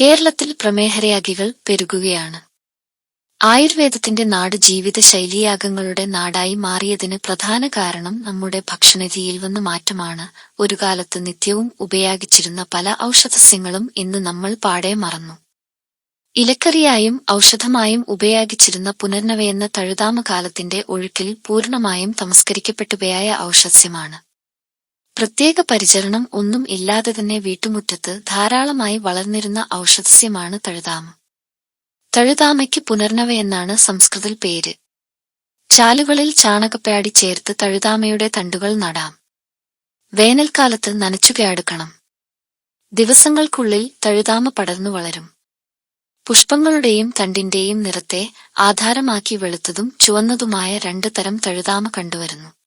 കേരളത്തിൽ പ്രമേഹരയാഗികൾ പെരുകുകയാണ്. ആയുർവേദത്തിന്റെ നാട് ജീവിത ശൈലിയാഗങ്ങളുടെ നാടായി മാറിയതിന് പ്രധാന കാരണം നമ്മുടെ ഭക്ഷണരീതിയിൽ വന്ന മാറ്റമാണ്. ഒരു കാലത്ത് നിത്യവും ഉപയോഗിച്ചിരുന്ന പല ഔഷധസ്യങ്ങളും ഇന്ന് നമ്മൾ പാടെ മറന്നു. ഇലക്കറിയായും ഔഷധമായും ഉപയോഗിച്ചിരുന്ന പുനർനവയെന്ന തഴുതാമകാലത്തിന്റെ ഒഴുക്കിൽ പൂർണമായും തമസ്കരിക്കപ്പെട്ടുകയായ ഔഷസ്യമാണ് പ്രത്യേക പരിചരണം ഒന്നും ഇല്ലാതെ തന്നെ വീട്ടുമുറ്റത്ത് ധാരാളമായി വളർന്നിരുന്ന ഔഷധസ്യമാണ് തഴുതാമ. തഴുതാമയ്ക്ക് പുനർനവ എന്നാണ് സംസ്കൃതത്തിൽ പേര്. ചാലുകളിൽ ചാണകപ്പാടി ചേർത്ത് തഴുതാമയുടെ തണ്ടുകൾ നടാം. വേനൽക്കാലത്ത് നനച്ചുകയാടുക്കണം ദിവസങ്ങൾക്കുള്ളിൽ തഴുതാമ പടർന്നു വളരും. പുഷ്പങ്ങളുടെയും തണ്ടിന്റെയും നിറത്തെ ആധാരമാക്കി വെളുത്തതും ചുവന്നതുമായ രണ്ടു തരം തഴുതാമ കണ്ടുവരുന്നു.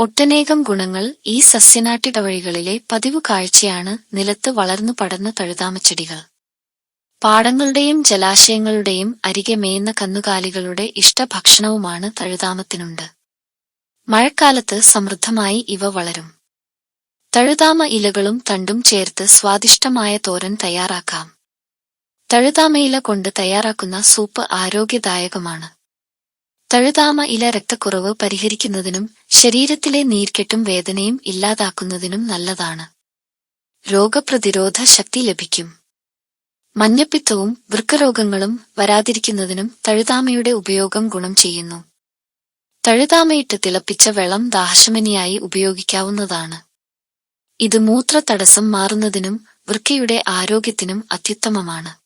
ഒട്ടനേകം ഗുണങ്ങൾ ഈ സസ്യനാട്ടിടവഴികളിലെ പതിവ് കാഴ്ചയാണ് നിലത്ത് വളർന്നു പടർന്ന തഴുതാമച്ചെടികൾ. പാടങ്ങളുടെയും ജലാശയങ്ങളുടെയും അരികെ മേയുന്ന കന്നുകാലികളുടെ ഇഷ്ടഭക്ഷണവുമാണ് തഴുതാമത്തിനുണ്ട്. മഴക്കാലത്ത് സമൃദ്ധമായി ഇവ വളരും. തഴുതാമ ഇലകളും തണ്ടും ചേർത്ത് സ്വാദിഷ്ടമായ തോരൻ തയ്യാറാക്കാം. തഴുതാമയില കൊണ്ട് തയ്യാറാക്കുന്ന സൂപ്പ് ആരോഗ്യദായകമാണ്. തഴുതാമ ഇല രക്തക്കുറവ് പരിഹരിക്കുന്നതിനും ശരീരത്തിലെ നീർക്കെട്ടും വേദനയും ഇല്ലാതാക്കുന്നതിനും നല്ലതാണ്. രോഗപ്രതിരോധ ശക്തി ലഭിക്കും. മഞ്ഞപ്പിത്തവും വൃക്കരോഗങ്ങളും വരാതിരിക്കുന്നതിനും തഴുതാമയുടെ ഉപയോഗം ഗുണം ചെയ്യുന്നു. തഴുതാമയിട്ട് തിളപ്പിച്ച വെള്ളം ദാഹശമനിയായി ഉപയോഗിക്കാവുന്നതാണ്. ഇത് മൂത്ര തടസ്സം മാറുന്നതിനും വൃക്കയുടെ ആരോഗ്യത്തിനും അത്യുത്തമമാണ്.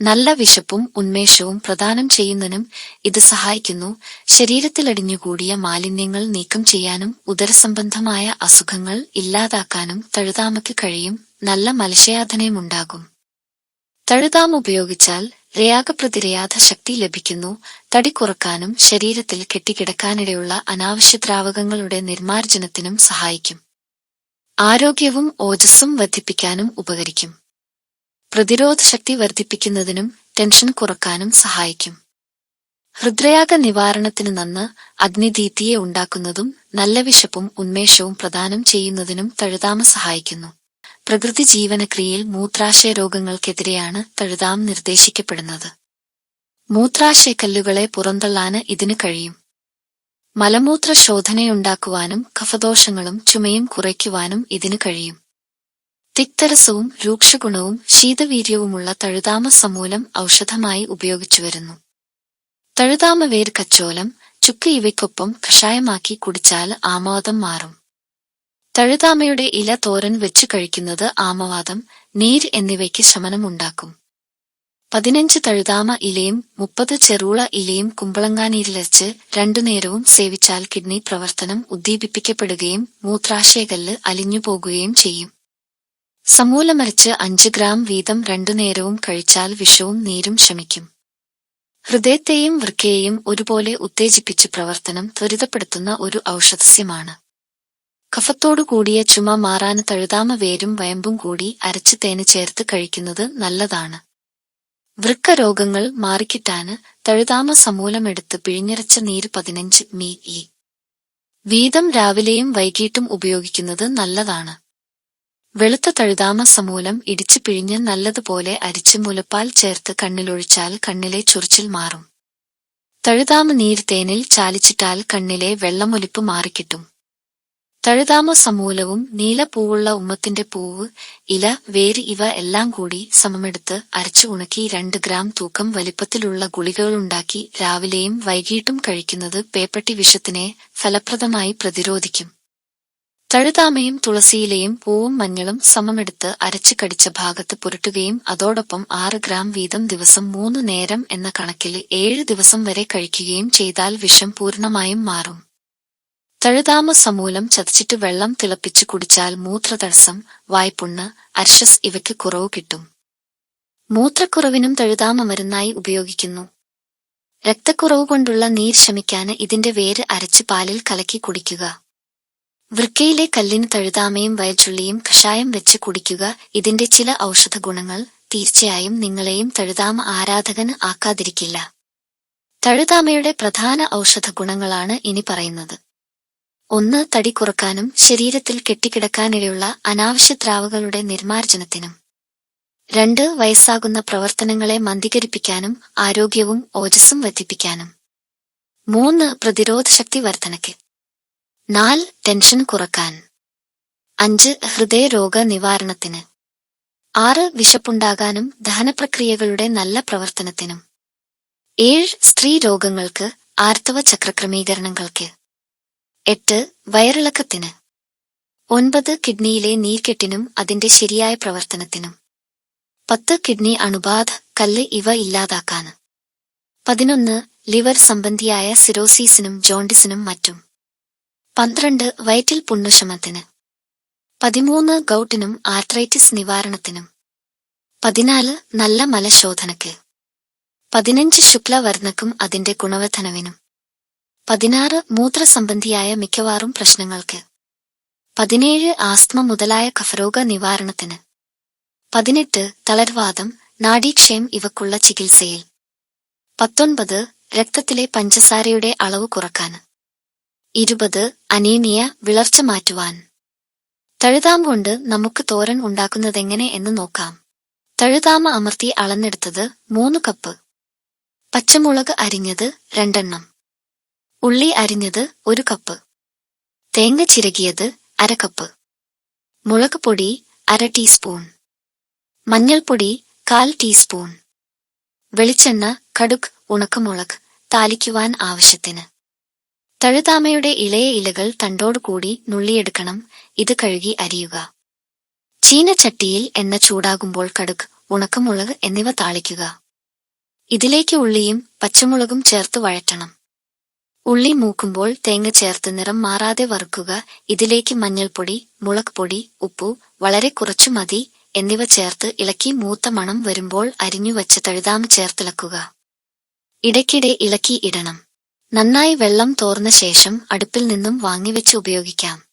നല്ല വിശപ്പും ഉന്മേഷവും പ്രദാനം ചെയ്യുന്നതിനും ഇത് സഹായിക്കുന്നു. ശരീരത്തിലടിഞ്ഞുകൂടിയ മാലിന്യങ്ങൾ നീക്കം ചെയ്യാനും ഉദരസംബന്ധമായ അസുഖങ്ങൾ ഇല്ലാതാക്കാനും തഴുതാമയ്ക്ക് കഴിയും. നല്ല മലശയാതനയുമുണ്ടാകും തഴുതാമ ഉപയോഗിച്ചാൽ രയാഗപ്രതിരയാധ ശക്തി ലഭിക്കുന്നു. തടി കുറക്കാനും ശരീരത്തിൽ കെട്ടിക്കിടക്കാനിടയുള്ള അനാവശ്യ ദ്രാവകങ്ങളുടെ നിർമാർജനത്തിനും സഹായിക്കും. ആരോഗ്യവും ഓജസ്സും വർദ്ധിപ്പിക്കാനും ഉപകരിക്കും. പ്രതിരോധ ശക്തി വർദ്ധിപ്പിക്കുന്നതിനും ടെൻഷൻ കുറക്കാനും സഹായിക്കും. ഹൃദ്രയാഗ നിവാരണത്തിന് നന്ന് അഗ്നിദീപ്തിയെ ഉണ്ടാക്കുന്നതും നല്ല വിശപ്പും ഉന്മേഷവും പ്രദാനം ചെയ്യുന്നതിനും തഴുതാമ സഹായിക്കുന്നു. പ്രകൃതി ജീവനക്രിയയിൽ മൂത്രാശയ രോഗങ്ങൾക്കെതിരെയാണ് തഴുതാം നിർദ്ദേശിക്കപ്പെടുന്നത്. മൂത്രാശയക്കല്ലുകളെ പുറന്തള്ളാന് ഇതിന് കഴിയും. മലമൂത്ര ശോധനയുണ്ടാക്കുവാനും കഫദോഷങ്ങളും ചുമയും കുറയ്ക്കുവാനും ഇതിന് കഴിയും. തിക്തരസവും രൂക്ഷഗുണവും ശീതവീര്യവുമുള്ള തഴുതാമ സമൂലം ഔഷധമായി ഉപയോഗിച്ചുവരുന്നു. തഴുതാമ വേർ കച്ചോലം ചുക്ക് ഇവയ്ക്കൊപ്പം കഷായമാക്കി കുടിച്ചാൽ ആമവാദം മാറും. തഴുതാമയുടെ ഇല തോരൻ വെച്ച് കഴിക്കുന്നത് ആമവാദം നീര് എന്നിവയ്ക്ക് ശമനമുണ്ടാക്കും. പതിനഞ്ച് തഴുതാമ ഇലയും മുപ്പത് ചെറുള ഇലയും കുമ്പളങ്ങാനീരിലച്ച് രണ്ടു നേരവും സേവിച്ചാൽ കിഡ്നി പ്രവർത്തനം ഉദ്ദീപിപ്പിക്കപ്പെടുകയും മൂത്രാശയകല്ല് അലിഞ്ഞുപോകുകയും ചെയ്യും. സമൂലമരച്ച് അഞ്ച് ഗ്രാം വീതം രണ്ടു നേരവും കഴിച്ചാൽ വിഷവും നീരും ശമിക്കും. ഹൃദയത്തെയും വൃക്കയെയും ഒരുപോലെ ഉത്തേജിപ്പിച്ച് പ്രവർത്തനം ത്വരിതപ്പെടുത്തുന്ന ഒരു ഔഷധസ്യമാണ്. കഫത്തോടുകൂടിയ ചുമ മാറാന് തഴുതാമ വേരും വയമ്പും കൂടി അരച്ച് തേന് ചേർത്ത് കഴിക്കുന്നത് നല്ലതാണ്. വൃക്ക രോഗങ്ങൾ മാറിക്കിട്ടാന് തഴുതാമ സമൂലമെടുത്ത് പിഴിഞ്ഞരച്ച നീര് പതിനഞ്ച് മീ ഇ. വീതം രാവിലെയും വൈകിട്ടും ഉപയോഗിക്കുന്നത് നല്ലതാണ്. വെളുത്ത തഴുതാമസമൂലം ഇടിച്ചു പിഴിഞ്ഞ് നല്ലതുപോലെ അരിച്ച് മുലപ്പാൽ ചേർത്ത് കണ്ണിലൊഴിച്ചാൽ കണ്ണിലെ ചൊറിച്ചിൽ മാറും. തഴുതാമ നീര് തേനിൽ ചാലിച്ചിട്ടാൽ കണ്ണിലെ വെള്ളമൊലിപ്പ് മാറിക്കിട്ടും. തഴുതാമ സമൂലവും നീലപ്പൂവുള്ള ഉമ്മത്തിന്റെ പൂവ് ഇല വേര് ഇവ എല്ലാം കൂടി സമമെടുത്ത് അരച്ചു ഉണക്കി രണ്ട് ഗ്രാം തൂക്കം വലിപ്പത്തിലുള്ള ഗുളികകളുണ്ടാക്കി രാവിലെയും വൈകിട്ടും കഴിക്കുന്നത് പേപ്പട്ടി വിഷത്തിനെ ഫലപ്രദമായി പ്രതിരോധിക്കും. തഴുതാമയും തുളസിയിലയും പൂവും മഞ്ഞളും സമമെടുത്ത് അരച്ചു കടിച്ച ഭാഗത്ത് പുരട്ടുകയും അതോടൊപ്പം ആറ് ഗ്രാം വീതം ദിവസം മൂന്ന് നേരം എന്ന കണക്കിൽ ഏഴ് ദിവസം വരെ കഴിക്കുകയും ചെയ്താൽ വിഷം പൂർണമായും മാറും. തഴുതാമ സമൂലം ചതച്ചിട്ട് വെള്ളം തിളപ്പിച്ചു കുടിച്ചാൽ മൂത്രതടസ്സം വായ്പുണ്ണ് അർഷസ് ഇവയ്ക്ക് കുറവ് കിട്ടും. മൂത്രക്കുറവിനും തഴുതാമ മരുന്നായി ഉപയോഗിക്കുന്നു. രക്തക്കുറവ് കൊണ്ടുള്ള നീർ ശമിക്കാൻ ഇതിന്റെ വേര് അരച്ച് പാലിൽ കലക്കി കുടിക്കുക. വൃക്കയിലെ കല്ലിന് തഴുതാമയും വയറ്റുള്ളിയും കഷായം വെച്ച് കുടിക്കുക ഇതിന്റെ ചില ഔഷധ ഗുണങ്ങൾ തീർച്ചയായും നിങ്ങളെയും തഴുതാമ ആരാധകന് ആക്കാതിരിക്കില്ല. തഴുതാമയുടെ പ്രധാന ഔഷധ ഗുണങ്ങളാണ് ഇനി പറയുന്നത്. ഒന്ന് തടി കുറക്കാനും ശരീരത്തിൽ കെട്ടിക്കിടക്കാനിടയുള്ള അനാവശ്യ ദ്രാവകളുടെ നിർമാർജനത്തിനും രണ്ട് വയസ്സാകുന്ന പ്രവർത്തനങ്ങളെ മന്ദീകരിപ്പിക്കാനും ആരോഗ്യവും ഓജസ്സും വർദ്ധിപ്പിക്കാനും. മൂന്ന് പ്രതിരോധശക്തി വർധനയ്ക്ക് നാല് ടെൻഷൻ കുറയ്ക്കാൻ. അഞ്ച് ഹൃദയരോഗ നിവാരണത്തിന് ആറ് വിശപ്പുണ്ടാകാനും ദഹനപ്രക്രിയകളുടെ നല്ല പ്രവർത്തനത്തിനും. ഏഴ് സ്ത്രീ രോഗങ്ങൾക്ക് ആർത്തവ ചക്രക്രമീകരണങ്ങൾക്ക്. എട്ട് വയറിളക്കത്തിന്. ഒൻപത് കിഡ്നിയിലെ നീർക്കെട്ടിനും അതിന്റെ ശരിയായ പ്രവർത്തനത്തിനും. പത്ത് കിഡ്നി അണുബാധ കല്ല് ഇവ ഇല്ലാതാക്കാൻ പതിനൊന്ന് ലിവർ സംബന്ധിയായ സിറോസീസിനും ജോണ്ടിസിനും മറ്റും. പന്ത്രണ്ട് വയറ്റിൽ പുണ്ണുശമത്തിന് പതിമൂന്ന് ഗൗട്ടിനും ആർത്രൈറ്റിസ് നിവാരണത്തിനും. പതിനാല് നല്ല മലശോധനയ്ക്ക് പതിനഞ്ച് ശുക്ലവർണക്കും അതിന്റെ ഗുണവർദ്ധനവിനും പതിനാറ് മൂത്രസംബന്ധിയായ മിക്കവാറും പ്രശ്നങ്ങൾക്ക്. പതിനേഴ് ആസ്മ മുതലായ കഫരോഗ നിവാരണത്തിന്. പതിനെട്ട് തളർവാദം നാഡീക്ഷയം ഇവക്കുള്ള ചികിത്സയിൽ. പത്തൊൻപത് രക്തത്തിലെ പഞ്ചസാരയുടെ അളവ് കുറയ്ക്കാൻ ഇരുപത് അനീമിയ വിളർച്ച മാറ്റുവാൻ. തഴുതാം കൊണ്ട് നമുക്ക് തോരൻ ഉണ്ടാക്കുന്നതെങ്ങനെ എന്ന് നോക്കാം. തഴുതാമ അമർത്തി അളന്നെടുത്തത് മൂന്ന് കപ്പ്. പച്ചമുളക് അരിഞ്ഞത് രണ്ടെണ്ണം. ഉള്ളി അരിഞ്ഞത് ഒരു കപ്പ്. തേങ്ങ ചിരകിയത് അര കപ്പ്. മുളക് പൊടി അര ടീസ്പൂൺ. മഞ്ഞൾപ്പൊടി കാൽ ടീസ്പൂൺ. വെളിച്ചെണ്ണ കടുക് ഉണക്കമുളക് താലിക്കുവാൻ ആവശ്യത്തിന്. തഴുതാമയുടെ ഇളയ ഇലകൾ തണ്ടോടുകൂടി നുള്ളിയെടുക്കണം. ഇത് കഴുകി അരിയുക. ചീനച്ചട്ടിയിൽ എണ്ണ ചൂടാകുമ്പോൾ കടുക് ഉണക്കമുളക് എന്നിവ താളിക്കുക. ഇതിലേക്ക് ഉള്ളിയും പച്ചമുളകും ചേർത്ത് വഴറ്റണം. ഉള്ളി മൂക്കുമ്പോൾ തേങ്ങ ചേർത്ത് നിറം മാറാതെ വറുക്കുക. ഇതിലേക്ക് മഞ്ഞൾപ്പൊടി മുളക്പൊടി ഉപ്പു വളരെ കുറച്ചു മതി എന്നിവ ചേർത്ത് ഇളക്കി മൂത്ത മണം വരുമ്പോൾ അരിഞ്ഞുവച്ച തഴുതാമ ചേർത്തിളക്കുക. ഇടയ്ക്കിടെ ഇളക്കി ഇടണം. നന്നായി വെള്ളം തോർന്ന ശേഷം അടുപ്പിൽ നിന്നും വാങ്ങിവെച്ച് ഉപയോഗിക്കാം.